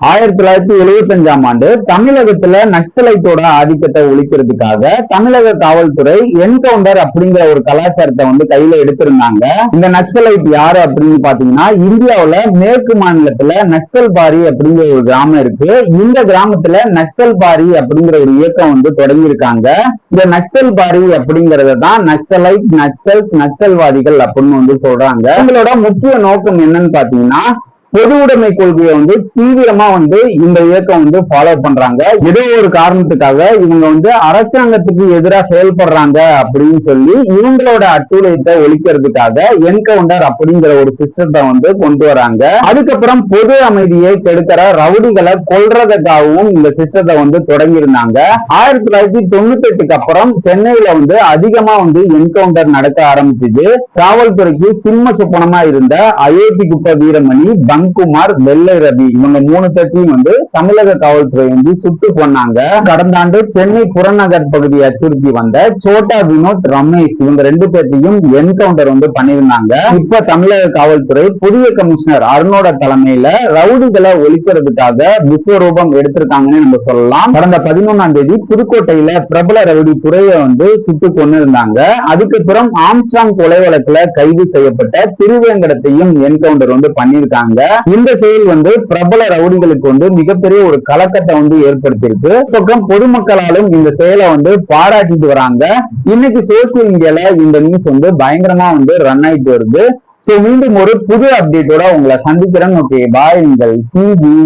ஆயிரத்தி தொள்ளாயிரத்தி எழுபத்தி அஞ்சாம் ஆண்டு தமிழகத்துல நக்சலைட்டோட ஆதிக்கத்தை ஒழிக்கிறதுக்காக தமிழக காவல்துறை என்கவுண்டர் அப்படிங்கிற ஒரு கலாச்சாரத்தை வந்து கையில எடுத்திருந்தாங்க. இந்த நக்சலைட் யாரு அப்படின்னு பாத்தீங்கன்னா இந்தியாவில மேற்கு மாநிலத்துல நக்சல் பாரி அப்படிங்கிற ஒரு கிராமம் இருக்கு. இந்த கிராமத்துல நக்சல் பாரி அப்படிங்கிற ஒரு இயக்கம் வந்து தொடங்கியிருக்காங்க. இந்த நக்சல் பாரி அப்படிங்கறத தான் நக்சலைட் நக்சல்ஸ் நக்சல்வாதிகள் அப்படின்னு வந்து சொல்றாங்க. இவங்களோட முக்கிய நோக்கம் என்னன்னு பாத்தீங்கன்னா பொது உடைமை கொள்கையை வந்து தீவிரமா வந்து இந்த இயக்கம் வந்து ஃபாலோ பண்றாங்க. ஏதோ ஒரு காரணத்துக்காக இவங்க வந்து அரசாங்கத்துக்கு எதிராக செயல்படுறாங்க அப்படின்னு சொல்லி இவங்களோட அட்டூழியத்தை ஒழிக்கிறதுக்காக என்கவுண்டர் அப்படிங்கிற ஒரு சிஸ்டத்தை வந்து கொண்டு வராங்க. அதுக்கப்புறம் பொது அமைதியை கெடுக்கிற ரவுடிகளை கொல்றதுக்காகவும் இந்த சிஸ்டத்தை வந்து தொடங்கியிருந்தாங்க. ஆயிரத்தி தொள்ளாயிரத்தி தொண்ணூத்தி எட்டுக்கு அப்புறம் சென்னையில வந்து அதிகமா வந்து என்கவுண்டர் நடக்க ஆரம்பிச்சது. காவல்துறைக்கு சிம்ம சுப்பனமா இருந்த அயோத்தி குப்ப வீரமணி பங்குமார் வெள்ளை ரவி. இவங்க மூணு பேர்த்தையும் வந்து தமிழக காவல்துறை வந்து சுட்டு கொன்னாங்க கடந்த ஆண்டு சென்னை புறநகர் பகுதியை அச்சுறுத்தி வந்த சோட்டா வினோத் ரமேஷ் இவங்க ரெண்டு பேர்த்தையும் என்கவுண்டர் வந்து பண்ணியிருந்தாங்க. இப்ப தமிழக காவல்துறை புதிய கமிஷனர் அருணோட தலைமையில ரவுடிகளை ஒழிக்கிறதுக்காக விஸ்வரூபம் எடுத்திருக்காங்கன்னு நம்ம சொல்லலாம். கடந்த பதினொன்னாம் தேதி புதுக்கோட்டையில பிரபல ரவுடி துறையை வந்து சுட்டு கொண்டு இருந்தாங்க அதுக்கப்புறம் ஆம்ஸ்டாங் கொலை வழக்குல கைது செய்யப்பட்ட திருவேங்கடத்தையும் என்கவுண்டர் வந்து பண்ணியிருக்காங்க. இந்த செயல் வந்து பிரபல ரவுடிகளுக்கு வந்து மிகப்பெரிய ஒரு கலக்கத்தை வந்து ஏற்படுத்தியிருக்கு. பக்கம் பொதுமக்களாலும் இந்த செயலை வந்து பாராட்டிட்டு வராங்க. இன்னைக்கு சோசியல் மீடியால இந்த நியூஸ் வந்து பயங்கரமா வந்து ரன் ஆயிட்டு வருது. சோ மீண்டும் ஒரு புது அப்டேட்டோட உங்களை சந்திக்கிறேன். ஓகே பாய் உங்கள் சிபி